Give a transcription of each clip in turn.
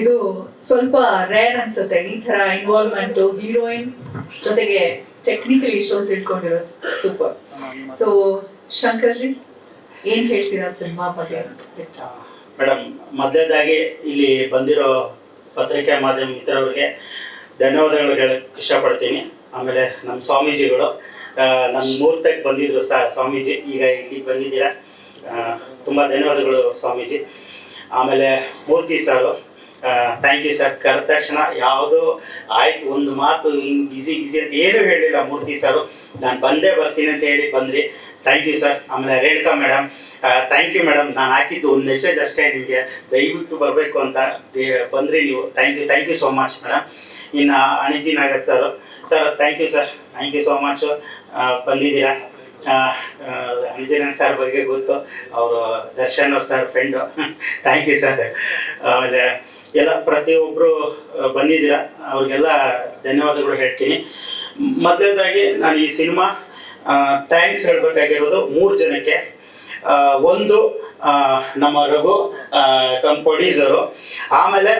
ಇದು ಸ್ವಲ್ಪ ರೇರ್ ಅನ್ಸುತ್ತೆ. ಈ ತರ ಇನ್ವಾಲ್ವ್ಮೆಂಟ್ ಹೀರೋಯಿನ್ ಜೊತೆಗೆ ಟೆಕ್ನಿಕಲಿ ಇಷ್ಟೊಂದು ತಿಳ್ಕೊಂಡಿರೋ ಸೂಪರ್ ಸೊ ಶಂಕರ್ಜಿ, ಏನ್ ಹೇಳ್ತೀರಾ ಸಿನಿಮಾ ಬಗ್ಗೆ? ಮೇಡಮ್ ಮೊದಲನೇದಾಗಿ ಇಲ್ಲಿ ಬಂದಿರೋ ಪತ್ರಿಕೆ ಮಾಧ್ಯಮ ಇತರವರಿಗೆ ಧನ್ಯವಾದಗಳು ಹೇಳಕ್ಕೆ ಇಷ್ಟಪಡ್ತೀನಿ. ಆಮೇಲೆ ನಮ್ಮ ಸ್ವಾಮೀಜಿಗಳು ನಮ್ಮ ಮುಹೂರ್ತಕ್ಕೆ ಬಂದಿದ್ರು ಸಹ ಸ್ವಾಮೀಜಿ, ಈಗ ಇಲ್ಲಿ ಬಂದಿದ್ದೀರಾ. ತುಂಬ ಧನ್ಯವಾದಗಳು ಸ್ವಾಮೀಜಿ. ಆಮೇಲೆ Murthy sir. Thank you sir ಕರೆದ ತಕ್ಷಣ ಯಾವುದೋ ಆಯ್ತು, ಒಂದು ಮಾತು ಹಿಂಗೆ ಬಿಸಿ ಬಿಸಿ ಅಂತ ಏನೂ ಹೇಳಿಲ್ಲ ಮೂರ್ತಿ ಸರ್. ನಾನು ಬಂದೇ ಬರ್ತೀನಿ ಅಂತ ಹೇಳಿ ಬಂದ್ರಿ. ಥ್ಯಾಂಕ್ ಯು ಸರ್ ಆಮೇಲೆ Renuka madam thank you madam ನಾನು ಹಾಕಿದ್ದು ಒಂದು ಮೆಸೇಜ್ ಅಷ್ಟೇ ನಿಮಗೆ. ದಯವಿಟ್ಟು ಬರಬೇಕು ಅಂತ ಬಂದ್ರಿ ನೀವು. Thank you thank you so much madam ಇನ್ನು ಅಣಿಜಿ Nagar sir sir thank you sir thank you so much ಬಂದಿದ್ದೀರಾ? ಅಂಜನೇಯ ಸರ್ ಬಗ್ಗೆ ಗೊತ್ತು. ಅವರು, ದರ್ಶನ್ ಅವ್ರ sir friend thank you sir ಆಮೇಲೆ ಎಲ್ಲ ಪ್ರತಿಯೊಬ್ಬರು ಬಂದಿದ್ದೀರಾ? ಅವ್ರಿಗೆಲ್ಲ ಧನ್ಯವಾದಗಳು ಹೇಳ್ತೀನಿ. ಮೊದಲನೇದಾಗಿ ನಾನು ಈ ಸಿನಿಮಾ ಥ್ಯಾಂಕ್ಸ್ ಹೇಳಬೇಕಾಗಿರೋದು ಮೂರು ಜನಕ್ಕೆ. ಒಂದು ನಮ್ಮ ರಘು ಕಂಪೊಡೀಸರು. ಆಮೇಲೆ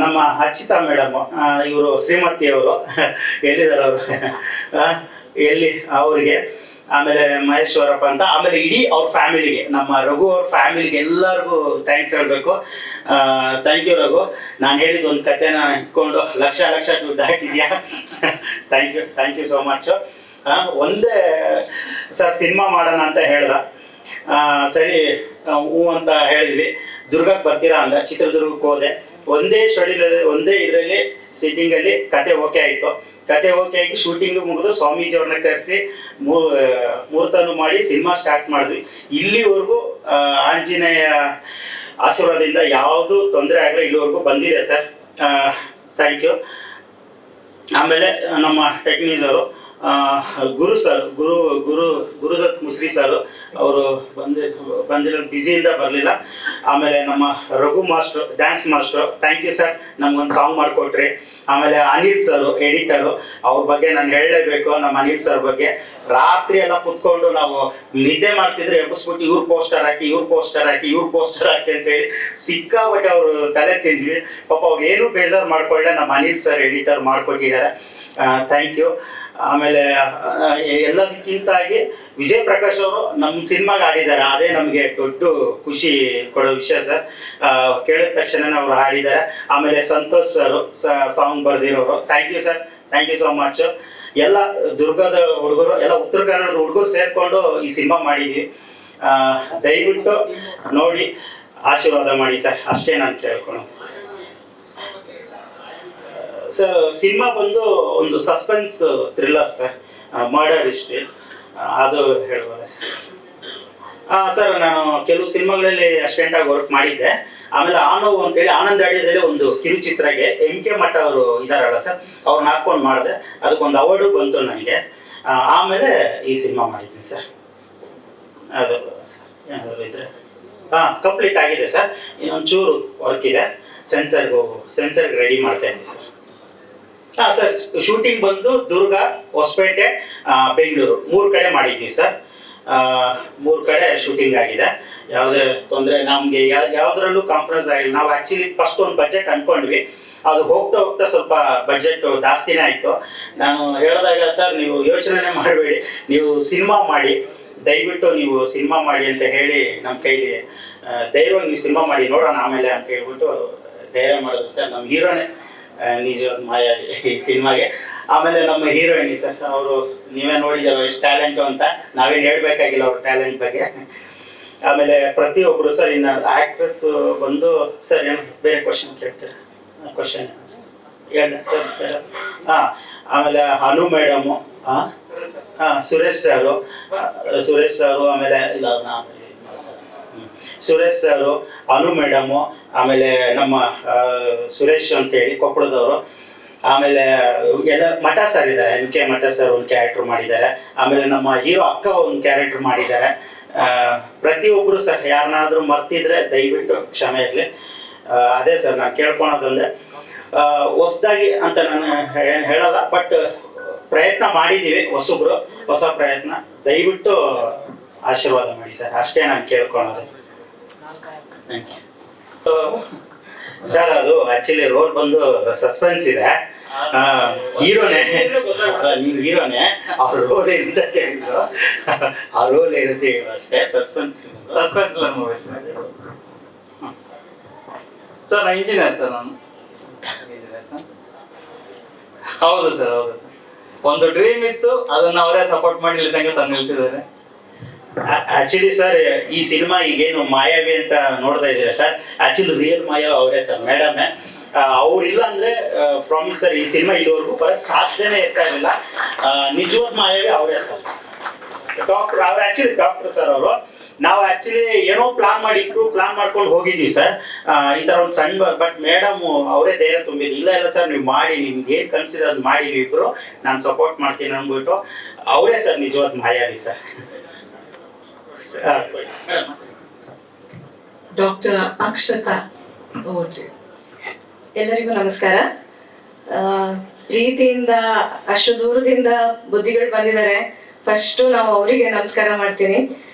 ನಮ್ಮ ಅಚಿತಾ ಮೇಡಮ್ ಇವರು ಶ್ರೀಮತಿಯವರು ಎಲ್ಲಿದ್ದಾರೆ ಅವರು? ಎಲ್ಲಿ? ಅವರಿಗೆ. ಆಮೇಲೆ ಮಹೇಶ್ವರಪ್ಪ ಅಂತ. ಆಮೇಲೆ ಇಡೀ ಅವ್ರ ಫ್ಯಾಮಿಲಿಗೆ, ನಮ್ಮ ರಘು ಅವ್ರ ಫ್ಯಾಮಿಲಿಗೆ ಎಲ್ಲರಿಗೂ ಥ್ಯಾಂಕ್ಸ್ ಹೇಳಬೇಕು. Thank you Raghu. ನಾನು ಹೇಳಿದ ಒಂದು ಕತೆನ ಇಟ್ಕೊಂಡು ಲಕ್ಷ ಲಕ್ಷ ದುಡ್ಡು ಹಾಕಿದ್ಯಾ? Thank you thank you so much ಒಂದೇ ಸರ್ ಸಿನಿಮಾ ಮಾಡೋಣ ಅಂತ ಹೇಳ್ದ. ಸರಿ ಹೂ ಅಂತ ಹೇಳಿದ್ವಿ. ದುರ್ಗಕ್ಕೆ ಬರ್ತೀರಾ ಅಂದ ಚಿತ್ರದುರ್ಗಕ್ಕೆ ಹೋದೆ. ಒಂದೇ ಶೆಡ್ಯೂಲಲ್ಲಿ, ಒಂದೇ ಇದರಲ್ಲಿ ಸಿಟ್ಟಿಂಗಲ್ಲಿ ಕತೆ ಓಕೆ ಆಯಿತು. ಕತೆ ಓಕೆ ಆಗಿ ಶೂಟಿಂಗ್ ಮುಗಿದು ಸ್ವಾಮೀಜಿ ಅವ್ರನ್ನ ಕರೆಸಿ ಮುಹೂರ್ತನು ಮಾಡಿ ಸಿನಿಮಾ ಸ್ಟಾರ್ಟ್ ಮಾಡಿದ್ವಿ. ಇಲ್ಲಿವರೆಗೂ ಆಂಜನೇಯ ಆಶೀರ್ವಾದದಿಂದ ಯಾವುದು ತೊಂದರೆ ಆಗಲ್ಲ ಇಲ್ಲಿವರೆಗೂ ಬಂದಿದೆ ಸರ್. ಥ್ಯಾಂಕ್ ಯು ಆಮೇಲೆ ನಮ್ಮ ಟೆಕ್ನಿಕರು ಗುರು ಸರ್, ಗುರು ಗುರು ಗುರುದತ್ ಮುಸ್ರಿ ಸರ್, ಅವರು ಬಂದಿ, ಬಂದಿರೋ ಬ್ಯುಸಿಯಿಂದ ಬರಲಿಲ್ಲ. ಆಮೇಲೆ ನಮ್ಮ Raghu master dance master thank you sir ನಮ್ಗೊಂದು ಸಾಂಗ್ ಮಾಡಿಕೊಟ್ರಿ. ಆಮೇಲೆ ಅನಿಲ್ ಸರ್ ಎಡಿಟರು ಅವ್ರ ಬಗ್ಗೆ ನಾನು ಹೇಳಲೇಬೇಕು, ನಮ್ಮ ಅನಿಲ್ ಸರ್ ಬಗ್ಗೆ. ರಾತ್ರಿ ಎಲ್ಲ ಕುತ್ಕೊಂಡು ನಾವು ನಿದ್ದೆ ಮಾಡ್ತಿದ್ರೆ ಎಬ್ಬಿಸ್ಬಿಟ್ಟು ಇವ್ರ ಪೋಸ್ಟರ್ ಹಾಕಿ, ಇವ್ರ ಪೋಸ್ಟರ್ ಹಾಕಿ, ಇವ್ರ ಪೋಸ್ಟರ್ ಹಾಕಿ ಅಂತೇಳಿ ಸಿಕ್ಕಾಪಟ್ಟೆ ಅವರು ತಲೆ ತಿಂದ್ವಿ. ಪಾಪ ಅವ್ರು ಏನೂ ಬೇಜಾರು ಮಾಡ್ಕೊಳ್ಳೆ ನಮ್ಮ ಅನಿಲ್ ಸರ್ ಎಡಿಟರ್ ಮಾಡ್ಕೊಟ್ಟಿದ್ದಾರೆ. ಥ್ಯಾಂಕ್ ಯು ಆಮೇಲೆ ಎಲ್ಲದಕ್ಕಿಂತ ಎಲ್ಲದಕ್ಕಿಂತಾಗಿ ವಿಜಯ್ ಪ್ರಕಾಶ್ ಅವರು ನಮ್ಮ ಸಿನಿಮಾಗೆ ಆಡಿದ್ದಾರೆ ಅದೇ ನಮಗೆ ದೊಡ್ಡ ಖುಷಿ ಕೊಡೋ ವಿಷಯ ಸರ್. ಕೇಳಿದ ತಕ್ಷಣ ಅವರು ಹಾಡಿದ್ದಾರೆ. ಆಮೇಲೆ Santosh sir song ಬರೆದಿರೋರು. Thank you sir thank you so much ಎಲ್ಲ ದುರ್ಗದ ಹುಡುಗರು, ಎಲ್ಲ ಉತ್ತರ ಕನ್ನಡದ ಹುಡುಗರು ಸೇರಿಕೊಂಡು ಈ ಸಿನಿಮಾ ಮಾಡಿದ್ವಿ. ದಯವಿಟ್ಟು ನೋಡಿ, ಆಶೀರ್ವಾದ ಮಾಡಿ ಸರ್. ಅಷ್ಟೇ ನಾನು ಕೇಳ್ಕೊಳ್ಳೋದು. ಸರ್, ಸಿನಿಮಾ ಬಂದು ಒಂದು suspense thriller sir. Murder history ಅದು ಹೇಳ್ಬೋದಾ ಸರ್? ಹಾಂ ಸರ್, ನಾನು ಕೆಲವು ಸಿನಿಮಾಗಳಲ್ಲಿ ಅಸಿಸ್ಟೆಂಟ್ ಆಗಿ ವರ್ಕ್ ಮಾಡಿದ್ದೆ. ಆಮೇಲೆ ಆನೋವು ಅಂತೇಳಿ, ಆನಂದ್ ಅಡಿಯದಲ್ಲಿ ಒಂದು ಕಿರುಚಿತ್ರಗೆ ಎಂ ಕೆ ಮಠ ಅವರು ಇದಾರಲ್ಲ ಸರ್ ಅವ್ರನ್ನ ಹಾಕೊಂಡು ಮಾಡಿದೆ. ಅದಕ್ಕೊಂದು ಅವಾರ್ಡು ಬಂತು ನನಗೆ. ಆಮೇಲೆ ಈ ಸಿನಿಮಾ ಮಾಡಿದ್ದೀನಿ ಸರ್. ಅದು ಸರ್ ಏನಾದರೂ ಇದ್ರೆ. ಹಾಂ ಕಂಪ್ಲೀಟ್ ಆಗಿದೆ ಸರ್. ಇನ್ನೊಂದು ಚೂರು ವರ್ಕ್ ಇದೆ ಸೆನ್ಸರ್ಗೆ ಸೆನ್ಸರ್ಗೆ ರೆಡಿ ಮಾಡ್ತಾ ಇದ್ದೀನಿ ಸರ್. ಹಾಂ, ಸರ್ ಶೂಟಿಂಗ್ ಬಂದು ದುರ್ಗ, ಹೊಸಪೇಟೆ ಬೆಂಗಳೂರು. ಮೂರು ಕಡೆ ಮಾಡಿದ್ವಿ, ಸರ್. ಮೂರು ಕಡೆ ಶೂಟಿಂಗ್ ಆಗಿದೆ. ಯಾವುದೇ ತೊಂದರೆ ನಮಗೆ ಯಾವುದ್ರಲ್ಲೂ ಕಾಂಪ್ರಮೈಸ್ ಆಗಿಲ್ಲ. ನಾವು ಆ್ಯಕ್ಚುಲಿ ಫಸ್ಟ್ ಒಂದು ಬಜೆಟ್ ಅಂದ್ಕೊಂಡ್ವಿ ಅದು ಹೋಗ್ತಾ ಹೋಗ್ತಾ ಸ್ವಲ್ಪ ಬಜೆಟ್ ಜಾಸ್ತಿನೇ ಆಯಿತು. ನಾನು ಹೇಳಿದಾಗ, ಸರ್, ನೀವು ಯೋಚನೆ ಮಾಡಬೇಡಿ. ನೀವು ಸಿನಿಮಾ ಮಾಡಿ. ದಯವಿಟ್ಟು ನೀವು ಸಿನಿಮಾ ಮಾಡಿ ಅಂತ ಹೇಳಿ ನಮ್ಮ ಕೈಲಿ ಧೈರ್ಯವಾಗಿ ನೀವು ಸಿನಿಮಾ ಮಾಡಿ, ನೋಡೋಣ ಆಮೇಲೆ ಅಂತ ಹೇಳ್ಬಿಟ್ಟು ಧೈರ್ಯ ಮಾಡಿದ್ರು ಸರ್ ನಮ್ಮ ಹೀರೋನೇ. ನಿಜವಾದ ಮಾಯ ಈ ಸಿನಿಮಾಗೆ. ಆಮೇಲೆ ನಮ್ಮ ಹೀರೋಯಿನಿ ಸರ್, ಅವರು ನೀವೇ ನೋಡಿದ್ದೀರ ಎಷ್ಟು ಟ್ಯಾಲೆಂಟು ಅಂತ. ನಾವೇನು ಹೇಳಬೇಕಾಗಿಲ್ಲ ಅವ್ರ ಟ್ಯಾಲೆಂಟ್ ಬಗ್ಗೆ. ಆಮೇಲೆ ಪ್ರತಿಯೊಬ್ಬರು ಸರ್, ಇನ್ನು ಆ್ಯಕ್ಟ್ರೆಸ್ ಬಂದು, ಸರ್, ಏನು ಬೇರೆ ಕ್ವಶನ್ ಕೇಳ್ತೀರಾ? ಕ್ವಶನ್ ಹೇಳ ಸರ್ ಸರ್. ಹಾಂ, ಆಮೇಲೆ ಹನು ಮೇಡಮು ಹಾಂ ಹಾಂ, ಸುರೇಶ್ ಸರು. ಸುರೇಶ್ ಸರು, ಆಮೇಲೆ ಇಲ್ಲ ಅವ್ರ್ನ ಆಮೇಲೆ ಇದ್ ಮಾಡ್ತಾರೆ. ಹ್ಮ್. ಸುರೇಶ್ ಸರು, ಅನು ಮೇಡಮು, ಆಮೇಲೆ ನಮ್ಮ ಸುರೇಶ್ ಅಂತೇಳಿ ಕೊಪ್ಪಳದವರು, ಆಮೇಲೆ ಎಲ್ಲ ಮಠ ಸರ್ ಇದ್ದಾರೆ, ಎಂ ಕೆ ಮಠ ಸರ್ ಒಂದು ಕ್ಯಾರೆಕ್ಟರ್ ಮಾಡಿದ್ದಾರೆ, ಆಮೇಲೆ ನಮ್ಮ ಹೀರೋ ಅಕ್ಕ ಒಂದು ಕ್ಯಾರೆಕ್ಟರ್ ಮಾಡಿದ್ದಾರೆ. ಪ್ರತಿಯೊಬ್ಬರು ಸರ್ ಯಾರನ್ನಾದ್ರೂ ಮರ್ತಿದ್ರೆ ದಯವಿಟ್ಟು ಕ್ಷಮೆ ಇರಲಿ. ಅದೇ ಸರ್ ನಾನು ಕೇಳ್ಕೊಳೋದೊಂದೇ ಹೊಸದಾಗಿ ಅಂತ ನಾನು ಏನು ಹೇಳಲ್ಲ ಬಟ್ ಪ್ರಯತ್ನ ಮಾಡಿದ್ದೀವಿ ಹೊಸಬ್ರು, ಹೊಸ ಪ್ರಯತ್ನ. ದಯವಿಟ್ಟು ಆಶೀರ್ವಾದ ಮಾಡಿ ಸರ್ ಅಷ್ಟೇ ನಾನು ಕೇಳ್ಕೊಳೋದು. ಥ್ಯಾಂಕ್ ಯು ಸರ್ ಅದು ಆಕ್ಚುಲಿ ರೋಲ್ ಬಂದು ಸಸ್ಪೆನ್ಸ್ ಇದೆ. ಹೀರೋನೇ. ನೀವು ಹೀರೋನೇ. ಆ ರೋಲ್ ಏನಂತ ಕೇಳಿದ್ರು. ಆ ರೋಲ್ ಏನಂತ ಹೇಳು ಅಷ್ಟೇ suspense suspense movie sir engineer sir ನಾನು. ಹೌದು ಸರ್ ಹೌದು ಒಂದು ಡ್ರೀಮ್ ಇತ್ತು ಅದನ್ನ ಅವರೇ ಸಪೋರ್ಟ್ ಮಾಡಿ ಇಲ್ಲಿ ತನಕ ತಂದು ನಿಲ್ಸಿದ್ದಾರೆ. ಆಕ್ಚುಲಿ ಸರ್ ಈ ಸಿನಿಮಾ ಈಗೇನು ಮಾಯಾವಿ ಅಂತ ನೋಡ್ತಾ ಇದ್ದೀರಾ ಸರ್ ಆಕ್ಚುಲಿ ರಿಯಲ್ ಮಾಯಾವಿ ಅವರೇ ಸರ್ ಮೇಡಮ್ ಅವ್ರಿಲ್ಲ ಅಂದ್ರೆ ಪ್ರಾಮಿಸ್ ಸರ್ ಈ ಸಿನಿಮಾ ಇಲ್ಲಿವರೆಗೂ ಬರಕ್ ಸಾಧ್ಯನೇ ಇರ್ತಾ ಇರಲಿಲ್ಲ. ನಿಜವಾದ ಮಾಯಾವಿ ಅವರೇ ಸರ್ ಡಾಕ್ಟರ್ ಅವ್ರ ಆಕ್ಚುಲಿ ಡಾಕ್ಟರ್ ಸರ್ ಅವರು. ನಾವು ಆಕ್ಚುಲಿ ಏನೋ ಪ್ಲಾನ್ ಮಾಡಿ ಪ್ಲಾನ್ ಮಾಡ್ಕೊಂಡು ಹೋಗಿದ್ವಿ ಸರ್ ಈ ತರ ಒಂದು ಸಣ್ಣ ಬಟ್ ಮೇಡಮ್ ಅವರೇ ಧೈರ್ಯ ತುಂಬಿದ್ರು. ಇಲ್ಲ ಇಲ್ಲ ಸರ್ ನೀವು ಮಾಡಿ, ನಿಮ್ಗೆ ಏನ್ ಕನ್ಸಿದ್ರೆ ಅದು ಮಾಡಿ ನೀವು ಇಬ್ರು ನಾನು ಸಪೋರ್ಟ್ ಮಾಡ್ತೀನಿ ಅಂದ್ಬಿಟ್ಟು. ಅವರೇ ಸರ್ ನಿಜವಾದ ಮಾಯಾವಿ ಸರ್ ಡಾಕ್ಟರ್ ಅಕ್ಷತಾ ಓಜಿ ಎಲ್ಲರಿಗೂ ನಮಸ್ಕಾರ. ಆ, ಪ್ರೀತಿಯಿಂದ ಅಷ್ಟು ದೂರದಿಂದ ಬುದ್ಧಿಗಳು ಬಂದಿದ್ದಾರೆ. ಫಸ್ಟು ನಾವು ಅವರಿಗೆ ನಮಸ್ಕಾರ ಮಾಡ್ತೀನಿ.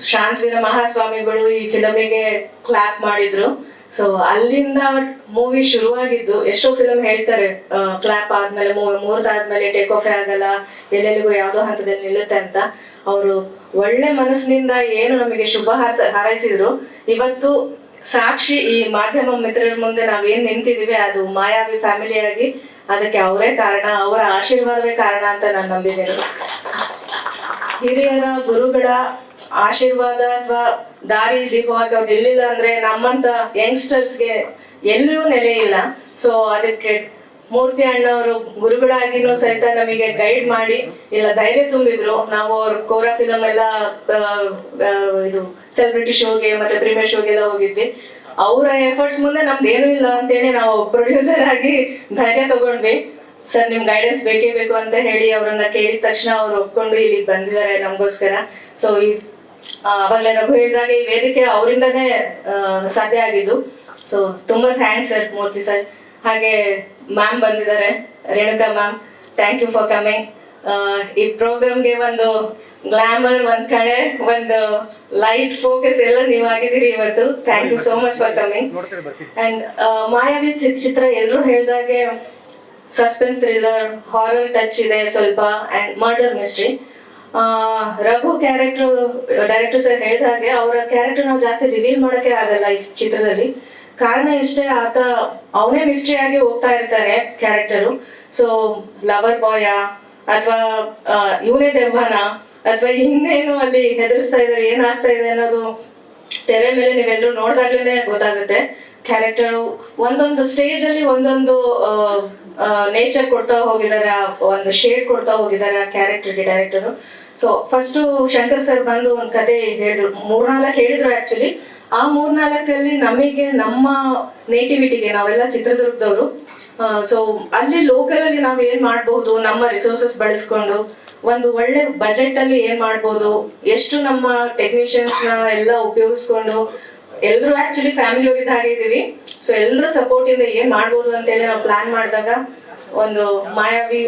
ಶಾಂತವೀರ ಮಹಾಸ್ವಾಮಿಗಳು ಈ ಫಿಲಮಿಗೆ ಕ್ಲಾಪ್ ಮಾಡಿದ್ರು. ಸೊ ಅಲ್ಲಿಂದ ಮೂವಿ ಶುರುವಾಗಿದ್ದು, ಎಷ್ಟೋ ಫಿಲ್ಮ್ ಹೇಳ್ತಾರೆ ಕ್ಲಾಪ್ ಆದ್ಮೇಲೆ ಮೂರ್ದಾದ್ಮೇಲೆ ಟೇಕ್ ಆಫ್ ಆಗಲ್ಲ, ಎಲ್ಲೆಲ್ಲಿಗೂ ಯಾವುದೋ ಹಂತದಲ್ಲಿ ನಿಲ್ಲುತ್ತೆ ಅಂತ ಅವರು ಒಳ್ಳೆ ಮನಸ್ಸಿನಿಂದ ಏನು ನಮಗೆ ಶುಭ ಹಾರಸ, ಹಾರೈಸಿದ್ರು. ಇವತ್ತು ಸಾಕ್ಷಿ ಈ ಮಾಧ್ಯಮ ಮಿತ್ರರ ಮುಂದೆ ನಾವೇನ್ ನಿಂತಿದೀವಿ, ಅದು ಮಾಯಾವಿ ಫ್ಯಾಮಿಲಿಯಾಗಿ ಅದಕ್ಕೆ ಅವರೇ ಕಾರಣ, ಅವರ ಆಶೀರ್ವಾದವೇ ಕಾರಣ ಅಂತ ನಾನು ನಂಬಿದ್ದೇನೆ. ಹಿರಿಯರ ಗುರುಗಳ ಆಶೀರ್ವಾದ ಅಥವಾ ದಾರಿ ದೀಪವಾಗಿ ಅವ್ರು ನಿಲ್ಲಿಲ್ಲ ಅಂದ್ರೆ ನಮ್ಮಂತ ಯಂಗ್ಸ್ಟರ್ಸ್ಗೆ ಎಲ್ಲಿಯೂ ನೆಲೆ ಇಲ್ಲ. ಸೊ ಅದಕ್ಕೆ ಮೂರ್ತಿ ಅಣ್ಣವರು ಗುರುಗಳಾಗಿನೂ ಸಹಿತ ನಮಗೆ ಗೈಡ್ ಮಾಡಿ, ಇಲ್ಲ ಧೈರ್ಯ ತುಂಬಿದ್ರು. ನಾವು ಅವ್ರ ಕೋರಾ ಫಿಲಮ್ ಎಲ್ಲ ಇದು ಸೆಲೆಬ್ರಿಟಿ ಶೋಗೆ ಮತ್ತೆ ಪ್ರೀಮಿಯರ್ ಶೋಗೆಲ್ಲ ಹೋಗಿದ್ವಿ. ಅವರ ಎಫರ್ಟ್ಸ್ ಮುಂದೆ ನಮ್ದು ಏನೂ ಇಲ್ಲ ಅಂತೇಳಿ ನಾವು ಪ್ರೊಡ್ಯೂಸರ್ ಆಗಿ ಧೈರ್ಯ ತಗೊಂಡ್ವಿ. ಸರ್, ನಿಮ್ ಗೈಡೆನ್ಸ್ ಬೇಕೇ ಬೇಕು ಅಂತ ಹೇಳಿ ಅವರನ್ನ ಕೇಳಿದ ತಕ್ಷಣ ಅವ್ರು ಒಪ್ಕೊಂಡು ಇಲ್ಲಿಗೆ ಬಂದಿದ್ದಾರೆ ನಮಗೋಸ್ಕರ. ಸೊ ಈ ಅವಾಗ್ಲೇ ರಘು ಹೇಳಿದಾಗ ಈ ವೇದಿಕೆ ಅವರಿಂದನೇ ಸಾಧ್ಯ ಆಗಿದ್ದು. ಸೊ ತುಂಬಾ ಥ್ಯಾಂಕ್ಸ್ ಸರ್ ಮೂರ್ತಿ ಸರ್. ಹಾಗೆ ಮ್ಯಾಮ್ ಬಂದಿದ್ದಾರೆ. Renuka ma'am thank you for coming ಈ ಪ್ರೋಗ್ರಾಮ್ಗೆ ಒಂದು ಗ್ಲಾಮರ್ ಒಂದ್ ಕಡೆ ಒಂದು ಲೈಟ್ ಫೋಕಸ್ ಎಲ್ಲ ನೀವು ಆಗಿದ್ದೀರಿ ಇವತ್ತು. Thank you so much for coming and Mayavi ಚಿತ್ರ ಚಿತ್ರ ಎಲ್ಲರೂ ಹೇಳ್ದಾಗೆ ಸಸ್ಪೆನ್ಸ್ ಥ್ರಿಲ್ಲರ್ ಹಾರರ್ ಟಚ್ ಇದೆ ಸ್ವಲ್ಪ and murder mystery Raghu character director sir ಹೇಳ್ದ ಹಾಗೆ ಅವರ ಕ್ಯಾರೆಕ್ಟರ್ ನಾವು ಜಾಸ್ತಿ ರಿವೀಲ್ ಮಾಡೋಕೆ ಆಗಲ್ಲ ಈ ಚಿತ್ರದಲ್ಲಿ. ಕಾರಣ ಇಷ್ಟೇ, ಆತ ಅವನೇ ಮಿಸ್ಟ್ರಿ ಆಗಿ ಹೋಗ್ತಾ ಇರ್ತಾನೆ ಕ್ಯಾರೆಕ್ಟರು ಸೊ ಲವರ್ ಬಾಯ ಅಥವಾ ಇವನೇ ದೆವ್ವನ, ಅಥವಾ ಇನ್ನೇನು ಅಲ್ಲಿ ಹೆದರ್ಸ್ತಾ ಇದ್ದಾರೆ ಏನಾಗ್ತಾ ಇದೆ ಅನ್ನೋದು ತೆರೆ ಮೇಲೆ ನೀವೆಲ್ಲರೂ ನೋಡಿದಾಗ್ಲೇ ಗೊತ್ತಾಗುತ್ತೆ. ಕ್ಯಾರೆಕ್ಟರು ಒಂದೊಂದು ಸ್ಟೇಜ್ ಅಲ್ಲಿ ಒಂದೊಂದು ನೇಚರ್ ಕೊಡ್ತಾ ಹೋಗಿದ್ದಾರೆ, ಒಂದು ಶೇಡ್ ಕೊಡ್ತಾ ಹೋಗಿದ್ದಾರೆ ಆ ಕ್ಯಾರೆಕ್ಟರ್ಗೆ director so first Shankar sir ಬಂದು ಒಂದು ಕತೆ ಹೇಳಿದ್ರು. ಮೂರ್ನಾಲ್ಕು ಹೇಳಿದ್ರು ಆಕ್ಚುಲಿ ಆ ಮೂರ್ನಾಲ್ಕಲ್ಲಿ ನಮಗೆ, ನಮ್ಮ ನೇಟಿವಿಟಿಗೆ ನಾವೆಲ್ಲ ಚಿತ್ರದುರ್ಗದವರು. ಸೊ ಅಲ್ಲಿ ಲೋಕಲಲ್ಲಿ ನಾವು ಏನು ಏನ್ ಮಾಡ್ಬೋದು, ನಮ್ಮ ರಿಸೋರ್ಸಸ್ ಬಳಸ್ಕೊಂಡು, ಒಂದು ಒಳ್ಳೆ ಬಜೆಟ್ ಅಲ್ಲಿ ಏನ್ ಮಾಡ್ಬೋದು, ಎಷ್ಟು ನಮ್ಮ ಟೆಕ್ನಿಷಿಯನ್ಸ್ನ ಎಲ್ಲ ಉಪಯೋಗಿಸ್ಕೊಂಡು ಎಲ್ಲರೂ ಆಕ್ಚುಲಿ ಫ್ಯಾಮಿಲಿ ಅವ್ರಿದ್ದ ಹಾಗೆ ಇದೀವಿ. ಸೊ ಎಲ್ಲರ ಸಪೋರ್ಟ್ ಇಂದ ಏನ್ ಮಾಡ್ಬೋದು ಅಂತೇಳಿ ನಾವು ಪ್ಲಾನ್ ಮಾಡಿದಾಗ ಒಂದು ಮಾಯಾವಿ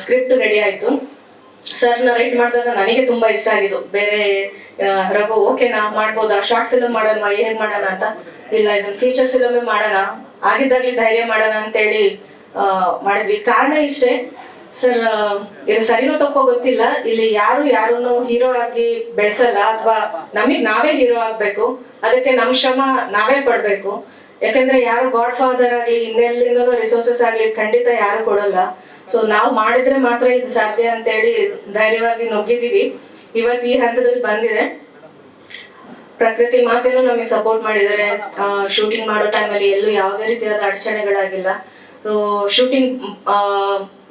ಸ್ಕ್ರಿಪ್ಟ್ ರೆಡಿ ಆಯ್ತು. ಸರ್ ರೈಟ್ ಮಾಡಿದಾಗ ನನಗೆ ತುಂಬಾ ಇಷ್ಟ ಆಗಿದ್ದು. ಬೇರೆ ರಘು ಓಕೆ ಓಕೆನಾ ಮಾಡ್ಬೋದಾ. ಶಾರ್ಟ್ ಫಿಲಮ್ ಮಾಡೋಣ ಹೇಗ್ ಮಾಡೋಣ ಅಂತ. ಇಲ್ಲ ಇದನ್ನ ಫೀಚರ್ ಫಿಲಮೇ ಮಾಡೋಣ. ಆಗಿದ್ದಾಗ್ಲಿ ಧೈರ್ಯ ಮಾಡೋಣ ಅಂತೇಳಿ ಮಾಡಿದ್ವಿ. ಕಾರಣ ಇಷ್ಟೇ ಸರ್ ಇದು ಸರಿನೂ ತಪ್ಪೋ ಗೊತ್ತಿಲ್ಲ. ಇಲ್ಲಿ ಯಾರು ಯಾರನ್ನು ಹೀರೋ ಆಗಿ ಬೆಳೆಸಲ್ಲ ಅಥವಾ ನಮಗ್ ನಾವೇ ಹೀರೋ ಆಗ್ಬೇಕು. ಅದಕ್ಕೆ ನಮ್ ಶ್ರಮ ನಾವೇ ಪಡ್ಬೇಕು. ಯಾಕಂದ್ರೆ ಯಾರು ಗಾಡ್ ಫಾದರ್ ಆಗ್ಲಿ, ಇನ್ನೆಲ್ಲಿಂದನೂ ರಿಸೋರ್ಸಸ್ ಆಗ್ಲಿ ಖಂಡಿತ ಯಾರು ಕೊಡಲ್ಲ. ಸೊ ನಾವು ಮಾಡಿದ್ರೆ ಮಾತ್ರ ಇದು ಸಾಧ್ಯ ಅಂತ ಹೇಳಿ ಧೈರ್ಯವಾಗಿ ನುಗ್ಗಿದೀವಿ. ಇವತ್ತು ಈ ಹಂತದಲ್ಲಿ ಬಂದಿದೆ. ಪ್ರಕೃತಿ ಮಾತೇನು ನಮಗೆ ಸಪೋರ್ಟ್ ಮಾಡಿದ್ದಾರೆ. ಶೂಟಿಂಗ್ ಮಾಡೋ ಟೈಮಲ್ಲಿ ಎಲ್ಲೂ ಯಾವುದೇ ರೀತಿಯಾದ ಅಡಚಣೆಗಳಾಗಿಲ್ಲ. ಸೊ ಶೂಟಿಂಗ್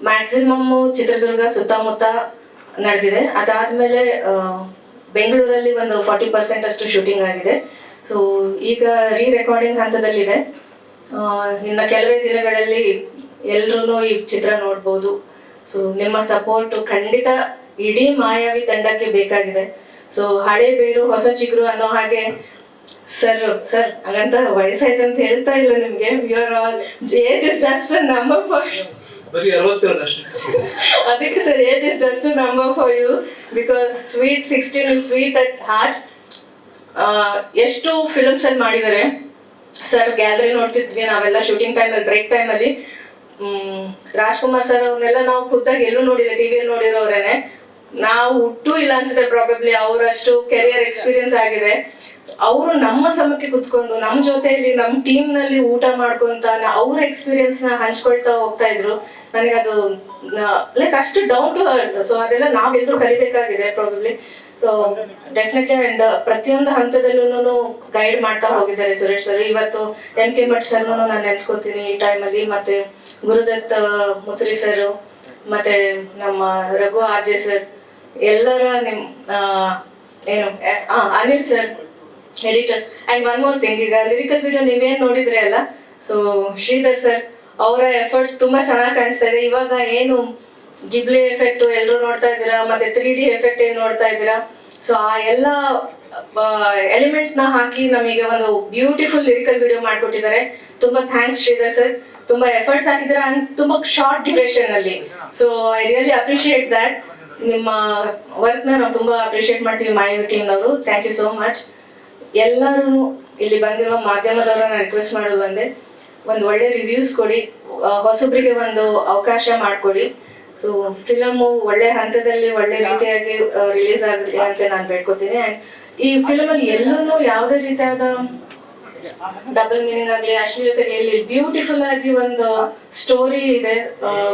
ಮ್ಯಾಕ್ಸಿಮಮ್ ಚಿತ್ರದುರ್ಗ ಸುತ್ತಮುತ್ತ ನಡೆದಿದೆ. ಅದಾದ್ಮೇಲೆ ಬೆಂಗಳೂರಲ್ಲಿ ಒಂದು ಫಾರ್ಟಿ ಪರ್ಸೆಂಟ್ ಅಷ್ಟು ಶೂಟಿಂಗ್ ಆಗಿದೆ. ಸೊ ಈಗ ರೀ ರೆಕಾರ್ಡಿಂಗ್ ಹಂತದಲ್ಲಿದೆ ಇನ್ನು ಕೆಲವೇ ದಿನಗಳಲ್ಲಿ ಎಲ್ಲರೂ ಈ ಚಿತ್ರ ನೋಡ್ಬೋದು. ಸೊ ನಿಮ್ಮ ಸಪೋರ್ಟ್ ಖಂಡಿತ ಇಡೀ ಮಾಯಾವಿ ತಂಡಕ್ಕೆ ಬೇಕಾಗಿದೆ. ಸೊ ಹಳೆ ಬೇರು ಹೊಸ ಚಿಗುರು ಅನ್ನೋ ಹಾಗೆ ಸರ್ ಸರ್ ಹಾಗಂತ ವಯಸ್ಸಾಯ್ತು ಅಂತ ಹೇಳ್ತಾ ಇಲ್ಲ ನಿಮ್ಗೆ. You are all age is just number for ಬರೀ ಅರವತ್ತೆರಡು ಅಷ್ಟೇ. ಅದಕ್ಕೆ sir age is just number for you because sweet sixteen sweet at heart ಎಷ್ಟು ಫಿಲಮ್ಸ್ ಅಲ್ಲಿ ಮಾಡಿದ್ದಾರೆ? ಸರ್ ಗ್ಯಾಲರಿ ನೋಡ್ತಿದ್ವಿ ನಾವೆಲ್ಲ ಶೂಟಿಂಗ್ ಟೈಮಲ್ಲಿ ಬ್ರೇಕ್ ಟೈಮಲ್ಲಿ ರಾಜ್ಕುಮಾರ್ ಸರ್ ಅವ್ರನ್ನೆಲ್ಲ ನಾವು ಖುದ್ದಾಗಿ ಎಲ್ಲೂ ನೋಡಿಲ್ಲ ಟಿವಿಯಲ್ಲಿ ನೋಡಿರೋರೇನೆ. ನಾವು ಹುಟ್ಟು ಇಲ್ಲ ಅನ್ಸುತ್ತೆ ಪ್ರಾಬಬ್ಲಿ ಅವರಷ್ಟು ಕೆರಿಯರ್ ಎಕ್ಸ್ಪೀರಿಯನ್ಸ್ ಆಗಿದೆ. ಅವರು ನಮ್ಮ ಸಮಕ್ಕೆ ಕುತ್ಕೊಂಡು ನಮ್ಮ ಜೊತೆಯಲ್ಲಿ ನಮ್ಮ ಟೀಮ್ನಲ್ಲಿ ಊಟ ಮಾಡ್ಕೊಂತ ಅವ್ರ ಎಕ್ಸ್ಪೀರಿಯನ್ಸ್ನ ಹಂಚ್ಕೊಳ್ತಾ ಹೋಗ್ತಾ ಇದ್ರು. ನನಗೆ ಅದು ಲೈಕ್ ಅಷ್ಟು ಡೌನ್ ಟು ಅರ್ತ್ ಸೊ ಅದೆಲ್ಲ ನಾವೆಲ್ಲರೂ ಕಲಿಬೇಕಾಗಿದೆ ಪ್ರಾಬಬ್ಲಿ ಸೊ ಡೆಫಿನೆಟ್ಲಿ ಅಂಡ್ ಪ್ರತಿಯೊಂದು ಹಂತದಲ್ಲೂ ಗೈಡ್ ಮಾಡ್ತಾ ಹೋಗಿದ್ದಾರೆ ಸುರೇಶ್ ಸರ್. ಇವತ್ತು ಎಂ ಕೆ ಮಠ್ ಸರ್ನು ನಾನು ನೆನ್ಸ್ಕೊತೀನಿ ಈ ಟೈಮಲ್ಲಿ ಮತ್ತೆ ಗುರುದತ್ ಮುಸ್ರಿ ಸರ್, ಮತ್ತೆ ನಮ್ಮ ರಘು ಆರ್ ಜೆ ಸರ್. ಎಲ್ಲರ ನಿಮ್ ಏನು Anil sir. Editor and one more thing ಈಗ ಲಿರಿಕಲ್ ವಿಡಿಯೋ ನೀವೇನು ನೋಡಿದ್ರೆ ಅಲ್ಲ? ಸೊ ಶ್ರೀಧರ್ ಸರ್ ಅವರ ಎಫರ್ಟ್ಸ್ ತುಂಬಾ ಚೆನ್ನಾಗಿ ಕಾಣಿಸ್ತಾ ಇದೆ. ಇವಾಗ ಏನು ಗಿಬ್ಲಿ ಎಫೆಕ್ಟ್ ಎಲ್ಲರೂ ನೋಡ್ತಾ ಇದ್ದೀರಾ? ಮತ್ತೆ ತ್ರೀ ಡಿ ಎಫೆಕ್ಟ್ ಏನು ನೋಡ್ತಾ ಇದ್ದೀರಾ? ಸೊ ಆ ಎಲ್ಲ ಎಲಿಮೆಂಟ್ಸ್ನ ಹಾಕಿ ನಮಗೆ ಒಂದು ಬ್ಯೂಟಿಫುಲ್ ಲಿರಿಕಲ್ ವಿಡಿಯೋ ಮಾಡ್ಕೊಟ್ಟಿದ್ದಾರೆ. ತುಂಬಾ ಥ್ಯಾಂಕ್ಸ್ ಶ್ರೀಧರ್ ಸರ್ ತುಂಬಾ ಎಫರ್ಟ್ಸ್ ಹಾಕಿದ್ದಾರೆ? ಅಂಡ್ ತುಂಬಾ ಶಾರ್ಟ್ ಡ್ಯೂರೇಷನ್ ಅಲ್ಲಿ. So I really appreciate that ನಿಮ್ಮ ವರ್ಕ್ ನಾವು ತುಂಬಾ ಅಪ್ರಿಷಿಯೇಟ್ ಮಾಡ್ತೀವಿ ಮೈ ಟೀಮ್ನವರು ಥ್ಯಾಂಕ್ ಯು ಸೋ ಮಚ್ ಎಲ್ಲರೂ ಇಲ್ಲಿ ಬಂದಿರೋ ಮಾಧ್ಯಮದವರನ್ನ ರಿಕ್ವೆಸ್ಟ್ ಮಾಡೋದು ಒಂದೇ ಒಂದು ಒಳ್ಳೆ ರಿವ್ಯೂಸ್ ಕೊಡಿ ಹೊಸೊಬ್ರಿಗೆ ಹೊಸಬ್ರಿಗೆ ಒಂದು ಅವಕಾಶ ಮಾಡಿಕೊಡಿ. ಸೊ ಫಿಲಮು ಒಳ್ಳೆ ಹಂತದಲ್ಲಿ ಒಳ್ಳೆ ರೀತಿಯಾಗಿ ರಿಲೀಸ್ ಆಗಲಿ ಅಂತ ನಾನು ಬೇಡ್ಕೋತೀನಿ ಅಂಡ್ ಈ ಫಿಲಮ್ ಅಲ್ಲಿ ಎಲ್ಲೂ ಯಾವುದೇ ರೀತಿಯಾದ ಡಬಲ್ ಮೀನಿಂಗ್ ಆಗಲಿ ಅಶ್ಲೀಲತೆ ಇಲ್ಲಿ ಬ್ಯೂಟಿಫುಲ್ ಆಗಿ ಒಂದು ಸ್ಟೋರಿ ಇದೆ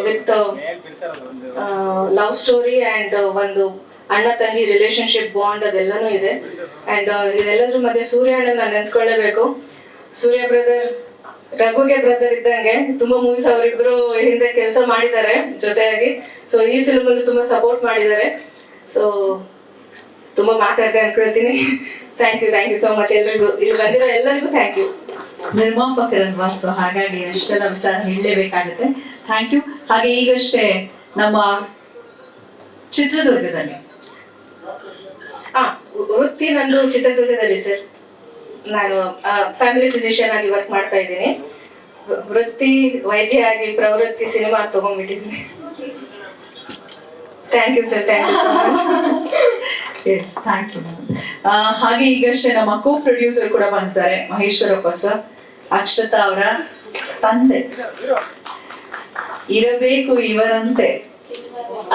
ವಿತ್ ಲವ್ ಸ್ಟೋರಿ ಅಂಡ್ ಒಂದು ಅಣ್ಣ, ತಂಗಿ ರಿಲೇಶನ್ಶಿಪ್ ಬಾಂಡ್ ಅದೆಲ್ಲನೂ ಇದೆ. ಅಂಡ್ ಇದೆಲ್ಲದ್ರ ಮಧ್ಯೆ ಸೂರ್ಯ ಅಣ್ಣನ ನೆನ್ಸ್ಕೊಳ್ಳೇಬೇಕು. ಸೂರ್ಯ ಬ್ರದರ್ ರಘುಗೆ ಬ್ರದರ್ ಇದ್ದಂಗೆ ತುಂಬಾ ಮೂವೀಸ್ ಅವರಿಬ್ರು ಹಿಂದೆ ಕೆಲಸ ಮಾಡಿದ್ದಾರೆ ಜೊತೆಯಾಗಿ. ಸೊ ಈ ಫಿಲ್ಮ್ ಅಲ್ಲಿ ತುಂಬಾ ಸಪೋರ್ಟ್ ಮಾಡಿದ್ದಾರೆ. ಸೊ ತುಂಬಾ ಮಾತಾಡ್ದೆ ಅನ್ಕೊಳ್ತೀನಿ. Thank you thank you so much ಎಲ್ರಿಗೂ. ಇಲ್ಲಿ ಬಂದಿರೋ ಎಲ್ಲರಿಗೂ ಥ್ಯಾಂಕ್ ಯು ನಿರ್ಮಾಪಕರಲ್ವಾ ಸೊ ಹಾಗಾಗಿ ಅಷ್ಟೆಲ್ಲ ವಿಚಾರ ಹೇಳಲೇಬೇಕಾಗುತ್ತೆ. ಥ್ಯಾಂಕ್ ಯು ಹಾಗೆ ಈಗಷ್ಟೇ ನಮ್ಮ ಚಿತ್ರದುರ್ಗದಲ್ಲಿ ಆ, ವೃತ್ತಿ ನಂದು ಚಿತ್ರದುರ್ಗದಲ್ಲಿ ಸರ್ ನಾನು ಫ್ಯಾಮಿಲಿ ಫಿಸಿಷಿಯನ್ ಆಗಿ ವರ್ಕ್ ಮಾಡ್ತಾ ಇದ್ದೀನಿ. ವೃತ್ತಿ ವೈದ್ಯ ಆಗಿ ಪ್ರವೃತ್ತಿ cinema ತಗೊಂಡ್ಬಿಟ್ಟಿದ್ದೀನಿ. Thank you sir thank you so much yes thank you ಹಾಗೆ ಈಗಷ್ಟೇ ನಮ್ಮ ಕೋ ಪ್ರೊಡ್ಯೂಸರ್ ಕೂಡ ಬಂದಿದ್ದಾರೆ ಮಹೇಶ್ವರಪ್ಪ ಸರ್ ಅಕ್ಷತಾ ಅವರ ತಂದೆ. ಇರಬೇಕು ಇವರಂತೆ.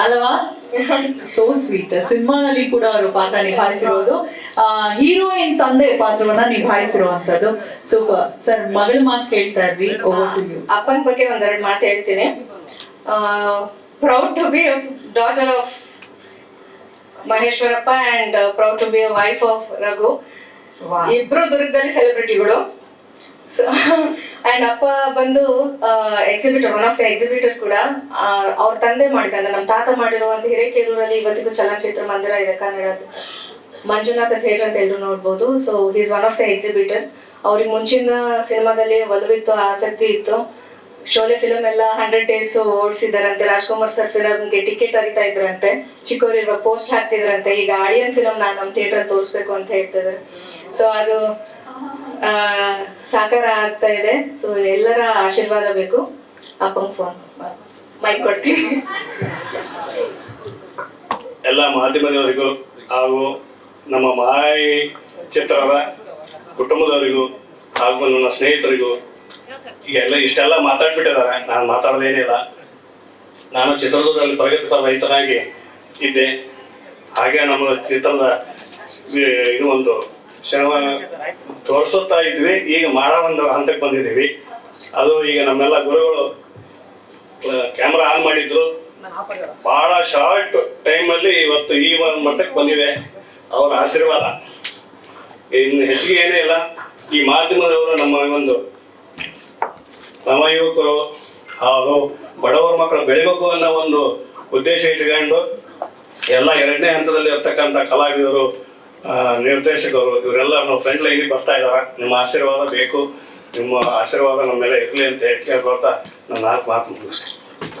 ಅಲ್ವಾ? ಸೋ ಸ್ವೀಟ್ ಸಿನಿಮಾದಲ್ಲಿ ಕೂಡ ಅವರು ಪಾತ್ರ ನಿಭಾಯಿಸಿರೋದು. ಹೀರೋಯಿನ್ ತಂದೆ ಪಾತ್ರವನ್ನ ನಿಭಾಯಿಸಿರುವಂತದ್ದು ಸೂಪರ್ ಸರ್ ಮಗಳ ಮಾತು ಕೇಳ್ತಾ ಇದ್ವಿ. ಅಪ್ಪನ ಬಗ್ಗೆ ಒಂದೆರಡು ಮಾತು ಹೇಳ್ತೀನಿ. Proud to be daughter of Maheshwarappa and proud to be wife of Raghu. ಇಬ್ರು ದುರ್ಗದಲ್ಲಿ ಸೆಲೆಬ್ರಿಟಿಗಳು ಸೊ ಅಂಡ್ ಅಪ್ಪ ಬಂದು exhibitor one of the exhibitor ಕೂಡ ಅವ್ರ ತಂದೆ ಮಾಡಿದ್ದಾನೆ ನಮ್ಮ ತಾತ ಮಾಡಿರುವಂತ ಹಿರೇಕೆರೂರಲ್ಲಿ ಇವತ್ತಿಗೂ ಚಲನಚಿತ್ರ ಮಂದಿರ ಇದೆ ಕನ್ನಡ ಮಂಜುನಾಥ ಥಿಯೇಟರ್ ಅಂತ ಎಲ್ಲರೂ ನೋಡ್ಬೋದು. So is one of the exhibitor ಅವ್ರಿಗೆ ಮುಂಚಿನ ಸಿನಿಮಾದಲ್ಲಿ ಒಲವಿತ್ತು, ಆಸಕ್ತಿ ಇತ್ತು. ಶೋಲೆ ಫಿಲಮ್ ಎಲ್ಲ ಹಂಡ್ರೆಡ್ ಡೇಸ್ ಓಡಿಸಿದಾರಂತೆ ರಾಜ್ಕುಮಾರ್ ಸರ್ ಫಿಲಮ್ಗೆ ಟಿಕೆಟ್ ಅರಿತಾ ಇದ್ರಂತೆ. ಚಿಕ್ಕವರಿರುವ ಪೋಸ್ಟ್ ಹಾಕ್ತಿದ್ರಂತೆ. ಈಗ ಆಡಿಯನ್ ಫಿಲಮ್ ನಾನು ನಮ್ಮ ಥಿಯೇಟರ್ ತೋರಿಸ್ಬೇಕು ಅಂತ ಹೇಳ್ತಿದ್ದಾರೆ. ಸೊ ಅದು ಸಾಕಾರ ಆಗ್ತಾ ಇದೆ. ಸೊ ಎಲ್ಲರ ಆಶೀರ್ವಾದ ಬೇಕು. ಅಪ್ಪಂಗೆ ಫೋನ್ ಮೈಕ್ ಕೊಡ್ತೀನಿ. ಎಲ್ಲ ಮಾಧ್ಯಮದವರಿಗೂ ಹಾಗೂ ನಮ್ಮ ಮಾಯಿ ಚಿತ್ರದ ಕುಟುಂಬದವರಿಗೂ ಹಾಗೂ ನನ್ನ ಸ್ನೇಹಿತರಿಗೂ ಎಲ್ಲ ಇಷ್ಟೆಲ್ಲ ಮಾತಾಡ್ಬಿಟ್ಟಿದ್ದಾರೆ. ನಾನು ಮಾತಾಡೋದೇನಿಲ್ಲ ನಾನು ಚಿತ್ರದುರ್ಗದಲ್ಲಿ ಪ್ರಗತಿಪರ ರೈತನಾಗಿ ಇದ್ದೆ. ಹಾಗೆ ನಮ್ಮ ಚಿತ್ರದ, ಇದು ಒಂದು ಶ್ರಮ ತೋರಿಸುತ್ತಾ ಇದ್ವಿ, ಈಗ ಮಾಡೋ ಒಂದು ಹಂತಕ್ಕೆ ಬಂದಿದ್ದೀವಿ. ಅದು ಈಗ ನಮ್ಮೆಲ್ಲ ಗುರುಗಳು ಕ್ಯಾಮ್ರಾ ಆನ್ ಮಾಡಿದ್ರು. ಬಹಳ ಶಾರ್ಟ್ ಟೈಮಲ್ಲಿ ಇವತ್ತು ಈ ಒಂದು ಮಟ್ಟಕ್ಕೆ ಬಂದಿದೆ. ಅವರ ಆಶೀರ್ವಾದ. ಇನ್ನು ಹೆಚ್ಚಿಗೆ ಏನೇ ಇಲ್ಲ, ಈ ಮಾಧ್ಯಮದವರು ನಮ್ಮ ಒಂದು, ನಮ್ಮ ಯುವಕರು ಹಾಗೂ ಬಡವರ ಮಕ್ಕಳು ಬೆಳಿಬೇಕು ಅನ್ನೋ ಒಂದು ಉದ್ದೇಶ ಇಟ್ಕೊಂಡು, ಎಲ್ಲ ಎರಡನೇ ಹಂತದಲ್ಲಿ ಇರ್ತಕ್ಕಂಥ ಕಲಾವಿದರು ನಿರ್ದೇಶಕರು, ಇವರೆಲ್ಲ ನಾವು ಫ್ರೆಂಡ್ ಲೈನ್ ಬರ್ತಾ ಇದ್ದಾರೆ ನಿಮ್ಮ ಆಶೀರ್ವಾದ ಬೇಕು. ನಿಮ್ಮ ಆಶೀರ್ವಾದ ನಮ್ಮ ಮೇಲೆ ಇರಲಿ ಅಂತ ಹೇಳಿ ಕೇಳ್ಕೊಳ್ತಾ ನಾನು ನಾಲ್ಕು ಮಾತು ಮುಗಿಸ್ತೀನಿ.